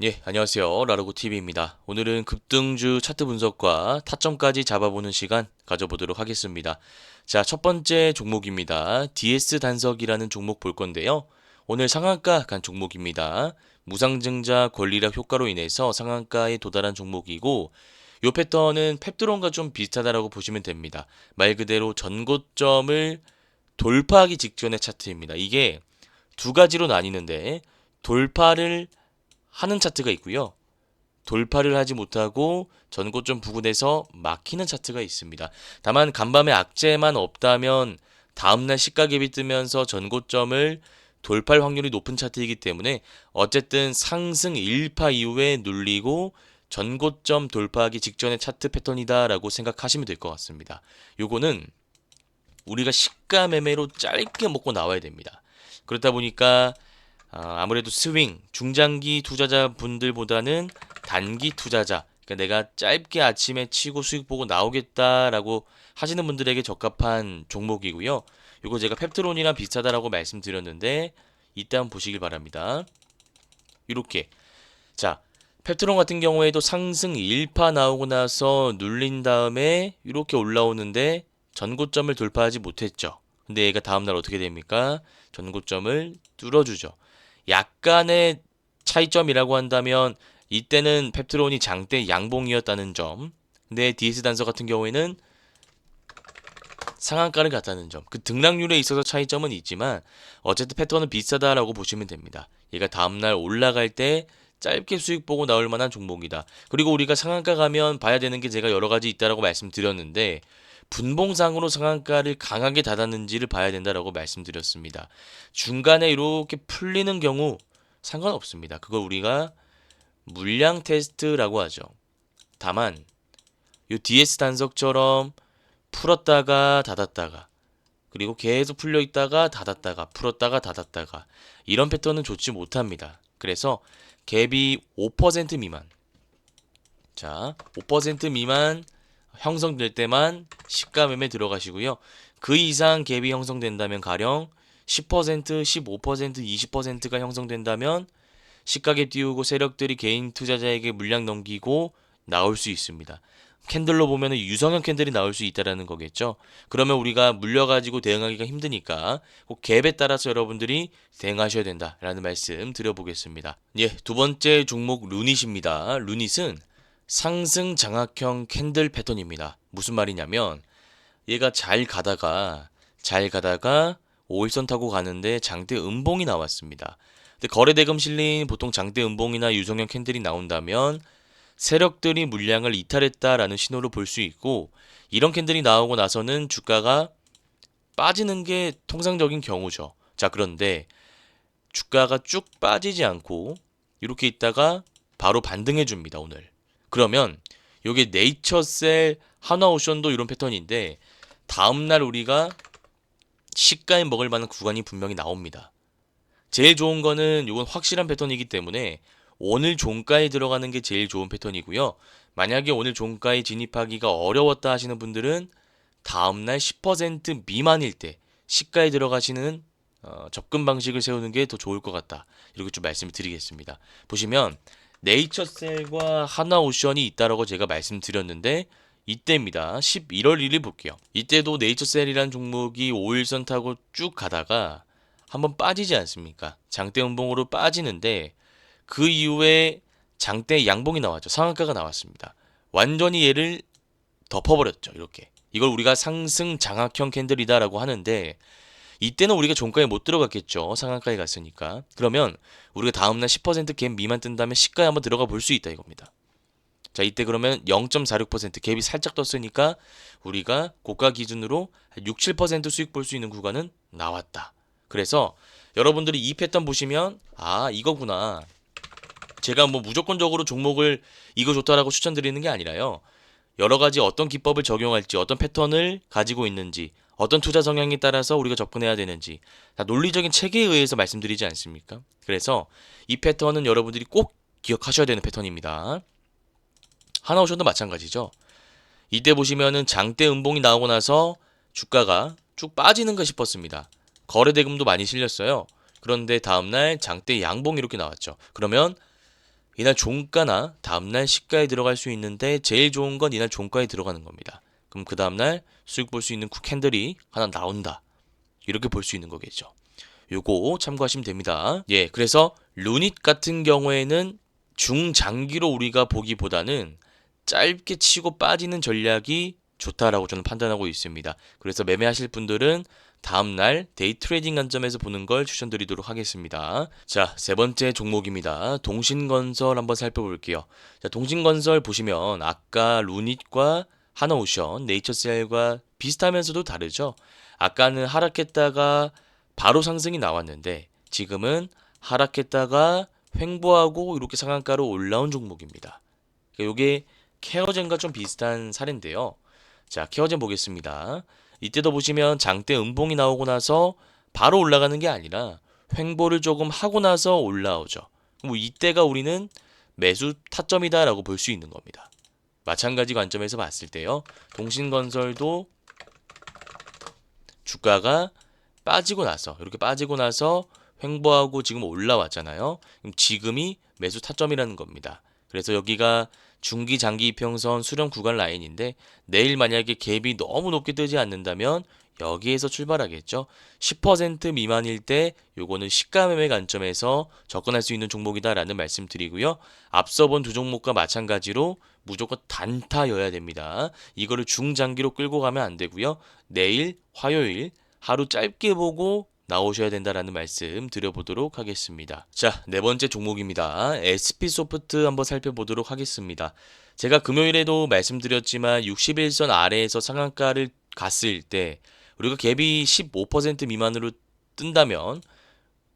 예, 안녕하세요. 라르고 TV입니다. 오늘은 급등주 차트 분석과 타점까지 잡아보는 시간 가져보도록 하겠습니다. 자, 첫 번째 종목입니다. DS 단석이라는 종목 볼 건데요. 오늘 상한가 간 종목입니다. 무상증자 권리락 효과로 인해서 상한가에 도달한 종목이고 요 패턴은 펩드론과 좀 비슷하다라고 보시면 됩니다. 말 그대로 전고점을 돌파하기 직전의 차트입니다. 이게 두 가지로 나뉘는데 돌파를 하는 차트가 있고요. 돌파를 하지 못하고 전고점 부근에서 막히는 차트가 있습니다. 다만 간밤에 악재만 없다면 다음날 시가갭이 뜨면서 전고점을 돌파할 확률이 높은 차트이기 때문에 어쨌든 상승 1파 이후에 눌리고 전고점 돌파하기 직전의 차트 패턴이다라고 생각하시면 될 것 같습니다. 요거는 우리가 시가 매매로 짧게 먹고 나와야 됩니다. 그렇다 보니까 아, 아무래도 스윙, 중장기 투자자 분들보다는 단기 투자자, 그러니까 내가 짧게 아침에 치고 수익 보고 나오겠다라고 하시는 분들에게 적합한 종목이고요. 이거 제가 펩트론이랑 비슷하다라고 말씀드렸는데 한번 보시길 바랍니다. 이렇게 자 펩트론 같은 경우에도 상승 1파 나오고 나서 눌린 다음에 이렇게 올라오는데 전고점을 돌파하지 못했죠. 근데 얘가 다음날 어떻게 됩니까? 전고점을 뚫어주죠. 약간의 차이점이라고 한다면 이때는 펩트론이 장대 양봉이었다는 점. 근데 DS 단서 같은 경우에는 상한가를 갔다는 점. 그 등락률에 있어서 차이점은 있지만 어쨌든 패턴은 비슷하다라고 보시면 됩니다. 얘가 다음날 올라갈 때 짧게 수익 보고 나올 만한 종목이다. 그리고 우리가 상한가 가면 봐야 되는 게 제가 여러 가지 있다라고 말씀드렸는데 분봉상으로 상한가를 강하게 닫았는지를 봐야 된다라고 말씀드렸습니다. 중간에 이렇게 풀리는 경우 상관없습니다. 그걸 우리가 물량 테스트라고 하죠. 다만 이 DS 단석처럼 풀었다가 닫았다가 그리고 계속 풀려 있다가 닫았다가 풀었다가 닫았다가 이런 패턴은 좋지 못합니다. 그래서 갭이 5% 미만 자, 5% 미만 형성될 때만 시가 매매 들어가시고요. 그 이상 갭이 형성된다면 가령 10%, 15%, 20%가 형성된다면 시가에 띄우고 세력들이 개인 투자자에게 물량 넘기고 나올 수 있습니다. 캔들로 보면 유성형 캔들이 나올 수 있다라는 거겠죠. 그러면 우리가 물려가지고 대응하기가 힘드니까 꼭 갭에 따라서 여러분들이 대응하셔야 된다라는 말씀 드려보겠습니다. 예, 두 번째 종목 루닛입니다. 루닛은 상승 장악형 캔들 패턴입니다. 무슨 말이냐면 얘가 잘 가다가 잘 가다가 5일선 타고 가는데 장대 음봉이 나왔습니다. 근데 거래 대금 실린 보통 장대 음봉이나 유성형 캔들이 나온다면 세력들이 물량을 이탈했다라는 신호를 볼수 있고 이런 캔들이 나오고 나서는 주가가 빠지는 게 통상적인 경우죠. 자, 그런데 주가가 쭉 빠지지 않고 이렇게 있다가 바로 반등해 줍니다, 오늘. 그러면 요게 네이처셀 한화오션도 이런 패턴인데 다음날 우리가 시가에 먹을 만한 구간이 분명히 나옵니다. 제일 좋은 거는 이건 확실한 패턴이기 때문에 오늘 종가에 들어가는 게 제일 좋은 패턴이고요. 만약에 오늘 종가에 진입하기가 어려웠다 하시는 분들은 다음날 10% 미만일 때 시가에 들어가시는 어, 접근 방식을 세우는 게 더 좋을 것 같다. 이렇게 좀 말씀을 드리겠습니다. 보시면 네이처셀과 하나오션이 있다라고 제가 말씀드렸는데 이때입니다. 11월 1일 볼게요. 이때도 네이처셀이란 종목이 5일선 타고 쭉 가다가 한번 빠지지 않습니까? 장대 음봉으로 빠지는데 그 이후에 장대 양봉이 나왔죠. 상한가가 나왔습니다. 완전히 얘를 덮어버렸죠. 이렇게. 이걸 우리가 상승 장악형 캔들이다라고 하는데 이때는 우리가 종가에 못 들어갔겠죠. 상한가에 갔으니까. 그러면 우리가 다음날 10%갭 미만 뜬다면 시가에 한번 들어가 볼 수 있다 이겁니다. 자, 이때 그러면 0.46% 갭이 살짝 떴으니까 우리가 고가 기준으로 6, 7% 수익 볼 수 있는 구간은 나왔다. 그래서 여러분들이 이 패턴 보시면 아, 이거구나. 제가 뭐 무조건적으로 종목을 이거 좋다라고 추천드리는 게 아니라요. 여러 가지 어떤 기법을 적용할지, 어떤 패턴을 가지고 있는지, 어떤 투자 성향에 따라서 우리가 접근해야 되는지 다 논리적인 체계에 의해서 말씀드리지 않습니까? 그래서 이 패턴은 여러분들이 꼭 기억하셔야 되는 패턴입니다. 하나오션도 마찬가지죠. 이때 보시면은 장대 음봉이 나오고 나서 주가가 쭉 빠지는가 싶었습니다. 거래 대금도 많이 실렸어요. 그런데 다음날 장대 양봉 이렇게 나왔죠. 그러면 이날 종가나 다음날 시가에 들어갈 수 있는데 제일 좋은 건 이날 종가에 들어가는 겁니다. 그럼 그 다음날 수익 볼 수 있는 캔들이 하나 나온다. 이렇게 볼 수 있는 거겠죠. 요거 참고하시면 됩니다. 예, 그래서 루닛 같은 경우에는 중장기로 우리가 보기보다는 짧게 치고 빠지는 전략이 좋다라고 저는 판단하고 있습니다. 그래서 매매하실 분들은 다음날 데이 트레이딩 관점에서 보는 걸 추천드리도록 하겠습니다. 자, 세 번째 종목입니다. 동신건설 한번 살펴볼게요. 자, 동신건설 보시면 아까 루닛과 하나오션, 네이처셀과 비슷하면서도 다르죠. 아까는 하락했다가 바로 상승이 나왔는데 지금은 하락했다가 횡보하고 이렇게 상한가로 올라온 종목입니다. 이게 케어젠과 좀 비슷한 사례인데요. 자, 케어젠 보겠습니다. 이때도 보시면 장대 음봉이 나오고 나서 바로 올라가는 게 아니라 횡보를 조금 하고 나서 올라오죠. 뭐 이때가 우리는 매수 타점이다라고 볼 수 있는 겁니다. 마찬가지 관점에서 봤을 때요. 동신건설도 주가가 빠지고 나서 이렇게 빠지고 나서 횡보하고 지금 올라왔잖아요. 지금이 매수 타점이라는 겁니다. 그래서 여기가 중기 장기 이평선 수렴 구간 라인인데 내일 만약에 갭이 너무 높게 뜨지 않는다면 여기에서 출발하겠죠. 10% 미만일 때 요거는 시가 매매 관점에서 접근할 수 있는 종목이다라는 말씀 드리고요. 앞서 본 두 종목과 마찬가지로 무조건 단타여야 됩니다. 이거를 중장기로 끌고 가면 안 되고요. 내일 화요일 하루 짧게 보고 나오셔야 된다라는 말씀 드려보도록 하겠습니다. 자, 네 번째 종목입니다. SP소프트 한번 살펴보도록 하겠습니다. 제가 금요일에도 말씀드렸지만 61선 아래에서 상한가를 갔을 때 우리가 갭이 15% 미만으로 뜬다면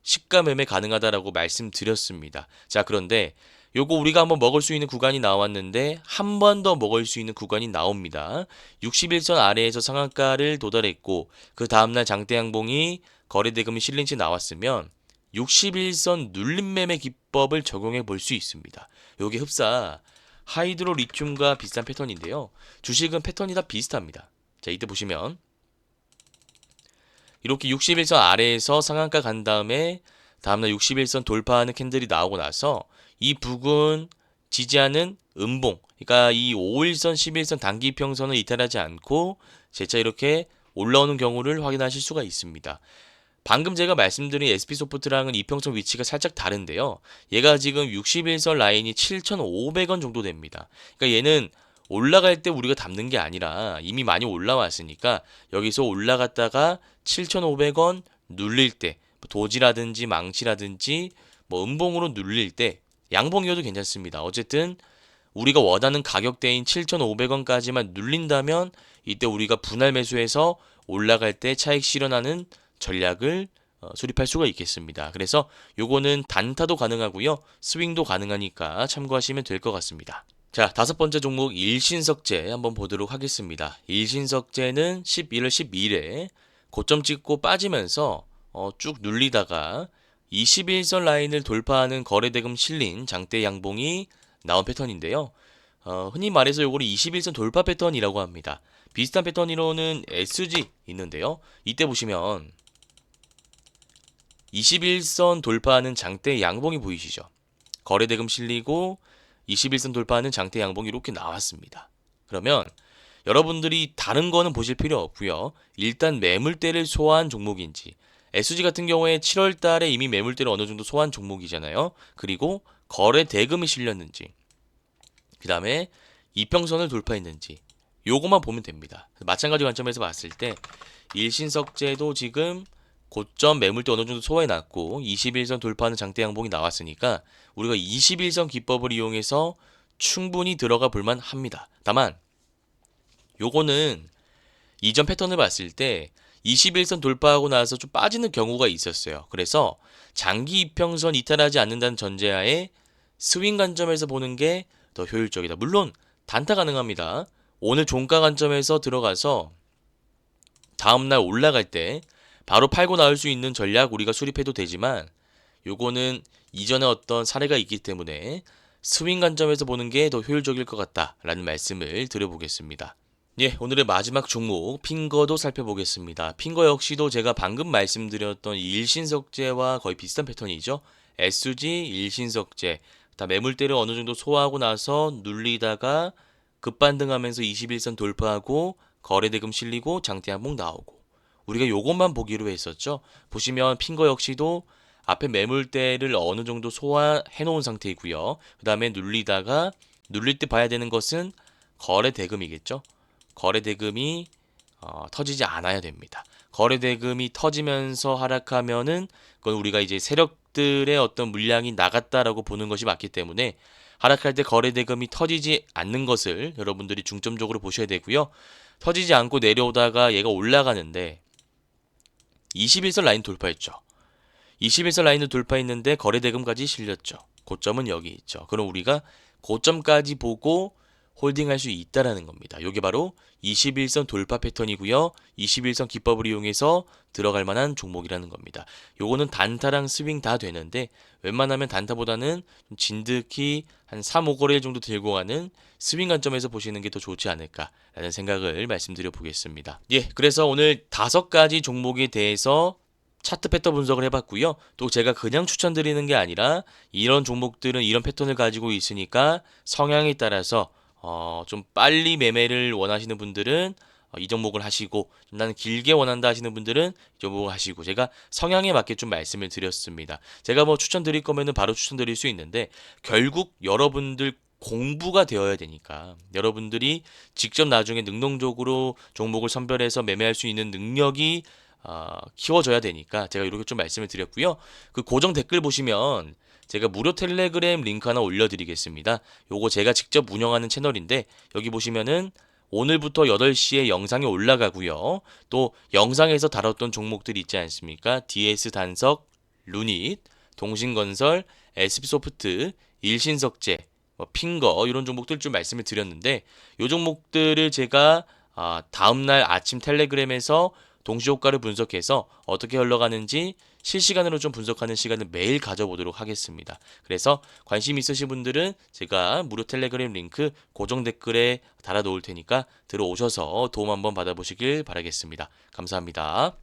시가 매매 가능하다라고 말씀드렸습니다. 자, 그런데 요거 우리가 한번 먹을 수 있는 구간이 나왔는데 한 번 더 먹을 수 있는 구간이 나옵니다. 61선 아래에서 상한가를 도달했고 그 다음날 장대 양봉이 거래대금이 실린 채 나왔으면 61선 눌림 매매 기법을 적용해 볼 수 있습니다. 요게 흡사 하이드로 리튬과 비슷한 패턴인데요. 주식은 패턴이 다 비슷합니다. 자, 이때 보시면 이렇게 61선 아래에서 상한가 간 다음에 다음날 61선 돌파하는 캔들이 나오고 나서 이 부근 지지하는 음봉 그러니까 이 5일선 11선 단기 이평선을 이탈하지 않고 재차 이렇게 올라오는 경우를 확인하실 수가 있습니다. 방금 제가 말씀드린 SP소프트랑은 이평선 위치가 살짝 다른데요. 얘가 지금 61선 라인이 7,500원 정도 됩니다. 그러니까 얘는 올라갈 때 우리가 담는 게 아니라 이미 많이 올라왔으니까 여기서 올라갔다가 7,500원 눌릴 때뭐 도지라든지 망치라든지 뭐 음봉으로 눌릴 때 양봉이어도 괜찮습니다. 어쨌든 우리가 원하는 가격대인 7,500원까지만 눌린다면 이때 우리가 분할 매수해서 올라갈 때 차익 실현하는 전략을 어, 수립할 수가 있겠습니다. 그래서 요거는 단타도 가능하고요. 스윙도 가능하니까 참고하시면 될 것 같습니다. 자, 다섯 번째 종목 일신석재 한번 보도록 하겠습니다. 일신석재는 11월 12일에 고점 찍고 빠지면서 어, 쭉 눌리다가 21선 라인을 돌파하는 거래대금 실린 장대 양봉이 나온 패턴인데요. 어, 흔히 말해서 요거를 21선 돌파 패턴이라고 합니다. 비슷한 패턴으로는 SG 있는데요. 이때 보시면 21선 돌파하는 장대 양봉이 보이시죠? 거래대금 실리고 21선 돌파하는 장대 양봉이 이렇게 나왔습니다. 그러면 여러분들이 다른 거는 보실 필요 없고요. 일단 매물대를 소화한 종목인지 SG 같은 경우에 7월 달에 이미 매물대를 어느 정도 소화한 종목이잖아요. 그리고 거래 대금이 실렸는지 그 다음에 이평선을 돌파했는지 요것만 보면 됩니다. 마찬가지 관점에서 봤을 때 일신석재도 지금 고점 매물대 어느 정도 소화해 놨고 21선 돌파하는 장대 양봉이 나왔으니까 우리가 21선 기법을 이용해서 충분히 들어가 볼만 합니다. 다만 요거는 이전 패턴을 봤을 때 21선 돌파하고 나서 좀 빠지는 경우가 있었어요. 그래서 장기 이평선 이탈하지 않는다는 전제하에 스윙 관점에서 보는 게 더 효율적이다. 물론 단타 가능합니다. 오늘 종가 관점에서 들어가서 다음날 올라갈 때 바로 팔고 나올 수 있는 전략 우리가 수립해도 되지만 요거는 이전에 어떤 사례가 있기 때문에 스윙 관점에서 보는 게 더 효율적일 것 같다라는 말씀을 드려보겠습니다. 예, 오늘의 마지막 종목 핑거도 살펴보겠습니다. 핑거 역시도 제가 방금 말씀드렸던 일신석재와 거의 비슷한 패턴이죠. SG, 일신석재, 다 매물대를 어느 정도 소화하고 나서 눌리다가 급반등하면서 21선 돌파하고 거래대금 실리고 장대 한봉 나오고 우리가 요것만 보기로 했었죠. 보시면 핀거 역시도 앞에 매물대를 어느 정도 소화해 놓은 상태이고요. 그 다음에 눌리다가 눌릴 때 봐야 되는 것은 거래 대금이겠죠. 거래대금이 어, 터지지 않아야 됩니다. 거래대금이 터지면서 하락하면은 그건 우리가 이제 세력들의 어떤 물량이 나갔다라고 보는 것이 맞기 때문에 하락할 때 거래대금이 터지지 않는 것을 여러분들이 중점적으로 보셔야 되고요. 터지지 않고 내려오다가 얘가 올라가는데 21선 라인 돌파했죠. 21선 라인을 돌파했는데 거래대금까지 실렸죠. 고점은 여기 있죠. 그럼 우리가 고점까지 보고 홀딩할 수 있다라는 겁니다. 이게 바로 21선 돌파 패턴이고요. 21선 기법을 이용해서 들어갈 만한 종목이라는 겁니다. 요거는 단타랑 스윙 다 되는데 웬만하면 단타보다는 좀 진득히 한 3, 5거래일 정도 들고 가는 스윙 관점에서 보시는 게 더 좋지 않을까라는 생각을 말씀드려 보겠습니다. 예, 그래서 오늘 다섯 가지 종목에 대해서 차트 패턴 분석을 해봤고요. 또 제가 그냥 추천드리는 게 아니라 이런 종목들은 이런 패턴을 가지고 있으니까 성향에 따라서 어, 좀 빨리 매매를 원하시는 분들은 어, 이 종목을 하시고 좀 나는 길게 원한다 하시는 분들은 이 종목을 하시고 제가 성향에 맞게 좀 말씀을 드렸습니다. 제가 뭐 추천드릴 거면은 바로 추천드릴 수 있는데 결국 여러분들 공부가 되어야 되니까 여러분들이 직접 나중에 능동적으로 종목을 선별해서 매매할 수 있는 능력이 어, 키워져야 되니까 제가 이렇게 좀 말씀을 드렸고요. 그 고정 댓글 보시면 제가 무료 텔레그램 링크 하나 올려드리겠습니다. 요거 제가 직접 운영하는 채널인데 여기 보시면은 오늘부터 8시에 영상이 올라가고요. 또 영상에서 다뤘던 종목들 있지 않습니까? DS 단석, 루닛, 동신건설, SB소프트, 일신석재, 뭐 핑거 이런 종목들 좀 말씀을 드렸는데 요 종목들을 제가 아, 다음날 아침 텔레그램에서 동시효과를 분석해서 어떻게 흘러가는지 실시간으로 좀 분석하는 시간을 매일 가져보도록 하겠습니다. 그래서 관심 있으신 분들은 제가 무료 텔레그램 링크 고정 댓글에 달아 놓을 테니까 들어오셔서 도움 한번 받아보시길 바라겠습니다. 감사합니다.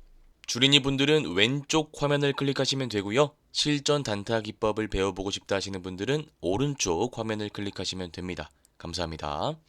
주린이 분들은 왼쪽 화면을 클릭하시면 되고요. 실전 단타 기법을 배워보고 싶다 하시는 분들은 오른쪽 화면을 클릭하시면 됩니다. 감사합니다.